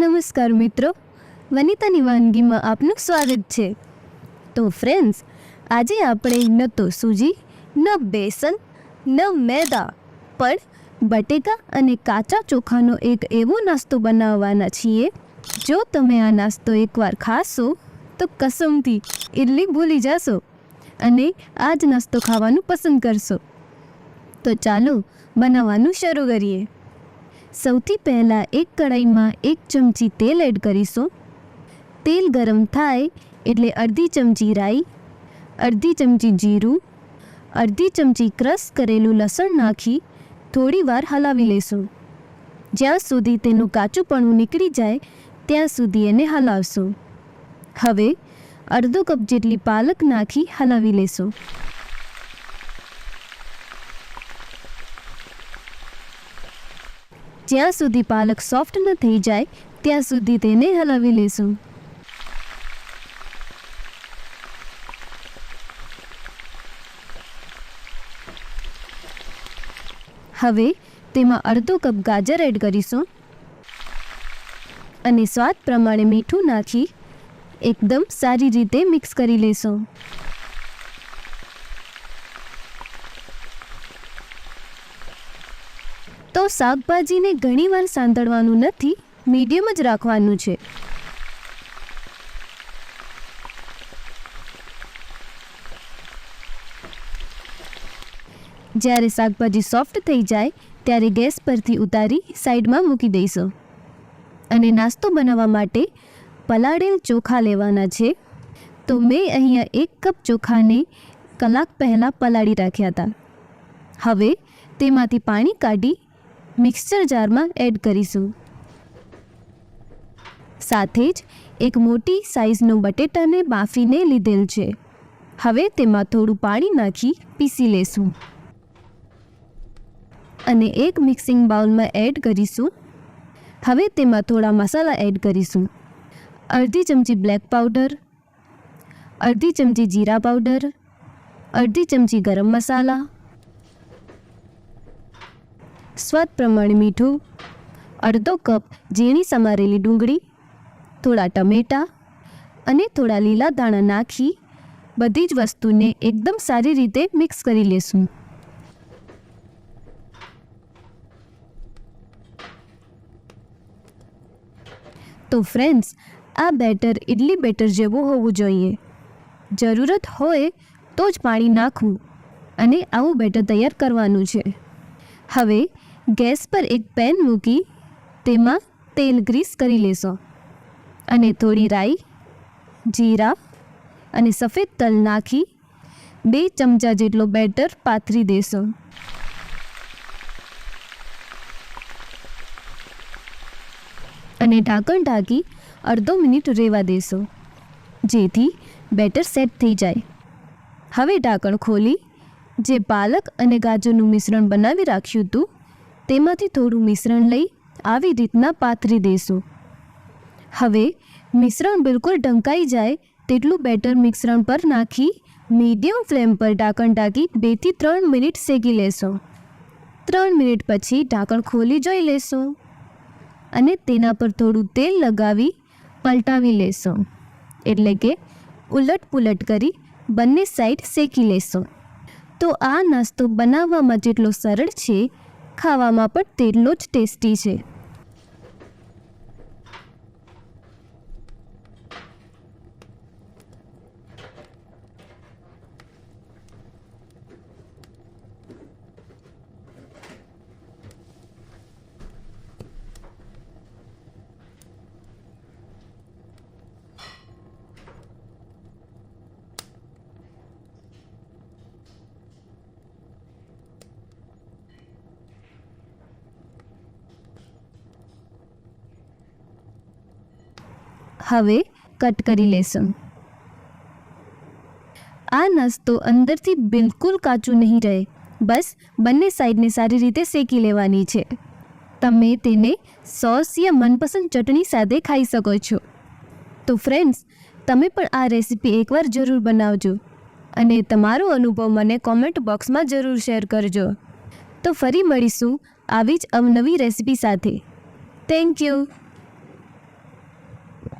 નમસ્કાર મિત્રો. વનિતાની વાનગીમાં આપનું સ્વાગત છે. તો ફ્રેન્ડ્સ આજે આપણે ન તો સૂજી, ન બેસન, ન મેદા, પણ બટેકા અને કાચા ચોખાનો એક એવો નાસ્તો બનાવવાના છીએ. જો તમે આ નાસ્તો એકવાર ખાશો, તો કસમથી ઇડલી ભૂલી જશો અને આ જ નાસ્તો ખાવાનું પસંદ કરશો. તો ચાલો બનાવવાનું શરૂ કરીએ. સૌથી પહેલાં એક કઢાઈમાં એક ચમચી તેલ એડ કરીશું. તેલ ગરમ થાય એટલે અડધી ચમચી રાઈ, અડધી ચમચી જીરું, અડધી ચમચી ક્રશ કરેલું લસણ નાખી થોડી વાર હલાવી લેશું. જ્યાં સુધી તેનું કાચુંપણું નીકળી જાય, ત્યાં સુધી એને હલાવશું. હવે અડધો કપ જેટલી પાલક નાખી હલાવી લેશું. જ્યાં સુધી પાલક સોફ્ટ ન થઈ જાય, ત્યાં સુધી તેને હલાવી લેશું. હવે તેમાં અડધો કપ ગાજર એડ કરીશું. અને સ્વાદ પ્રમાણે મીઠું નાખી એકદમ સારી રીતે મિક્સ કરી લેશું. તો શાકભાજીને ઘણીવાર સાંતળવાનું નથી, મીડિયમ જ રાખવાનું છે. જ્યારે શાકભાજી સોફ્ટ થઈ જાય, ત્યારે ગેસ પરથી ઉતારી સાઈડમાં મૂકી દઈશું. અને નાસ્તો બનાવવા માટે પલાળેલ ચોખા લેવાના છે. તો મેં અહીંયા એક કપ ચોખાને કલાક પહેલાં પલાળી રાખ્યા હતા. હવે તેમાંથી પાણી કાઢી મિક્સચર જારમાં એડ કરીશું. સાથે જ એક મોટી સાઈઝનો બટેટાને બાફીને લીધેલ છે. હવે તેમાં થોડું પાણી નાખી પીસી લેશું. અને એક મિક્સિંગ બાઉલમાં એડ કરીશું. હવે તેમાં થોડા મસાલા એડ કરીશું. અડધી ચમચી બ્લેક પાવડર, અડધી ચમચી જીરા પાવડર, અડધી ચમચી ગરમ મસાલા સ્વાદ પ્રમાણે મીઠું, અડધો કપ ઝીણી સમારેલી ડુંગળી, થોડા ટમેટાં અને થોડા લીલા દાણા નાખી બધી જ વસ્તુને એકદમ સારી રીતે મિક્સ કરી લેશું. તો ફ્રેન્ડ્સ આ બેટર ઇડલી બેટર જેવું હોવું જોઈએ. જરૂરત હોય તો જ પાણી નાખવું અને આવું બેટર તૈયાર કરવાનું છે. હવે ગેસ પર એક પેન મૂકી તેમાં તેલ ગ્રીસ કરી લેશો. અને થોડી રાઈ, જીરા અને સફેદ તલ નાખી બે ચમચા જેટલો બેટર પાથરી દેશો. અને ઢાંકણ ઢાંકી અડધો મિનિટ રહેવા દેશો, જેથી બેટર સેટ થઈ જાય. હવે ઢાંકણ ખોલી, જે પાલક અને ગાજરનું મિશ્રણ બનાવી રાખ્યું હતું તેમાંથી થોડું મિશ્રણ લઈ આવી રીતના પાથરી દઈશું. હવે મિશ્રણ બિલકુલ ઢંકાઈ જાય તેટલું બેટર મિશ્રણ પર નાખી મીડિયમ ફ્લેમ પર ઢાંકણ ઢાંકી બેથી ત્રણ મિનિટ શેકી લેશો. ત્રણ મિનિટ પછી ઢાંકણ ખોલી જોઈ લેશો અને તેના પર થોડું તેલ લગાવી પલટાવી લેશો. એટલે કે ઉલટ પુલટ કરી બંને સાઈડ શેકી લેશો. તો આ નાસ્તો બનાવવામાં જેટલો સરળ છે ખાવામાં પણ તેટલો જ ટેસ્ટી છે. હવે કટ કરી લેશું. આ નાસ્તો અંદરથી બિલકુલ કાચું નહીં રહે. બસ બંને સાઈડને સારી રીતે શેકી લેવાની છે. તમે તેને સોસ યા મનપસંદ ચટણી સાથે ખાઈ શકો છો. તો ફ્રેન્ડ્સ તમે પણ આ રેસીપી એકવાર જરૂર બનાવજો અને તમારો અનુભવ મને કોમેન્ટ બોક્સમાં જરૂર શેર કરજો. તો ફરી મળીશું આવી જ અવનવી રેસીપી સાથે. Thank you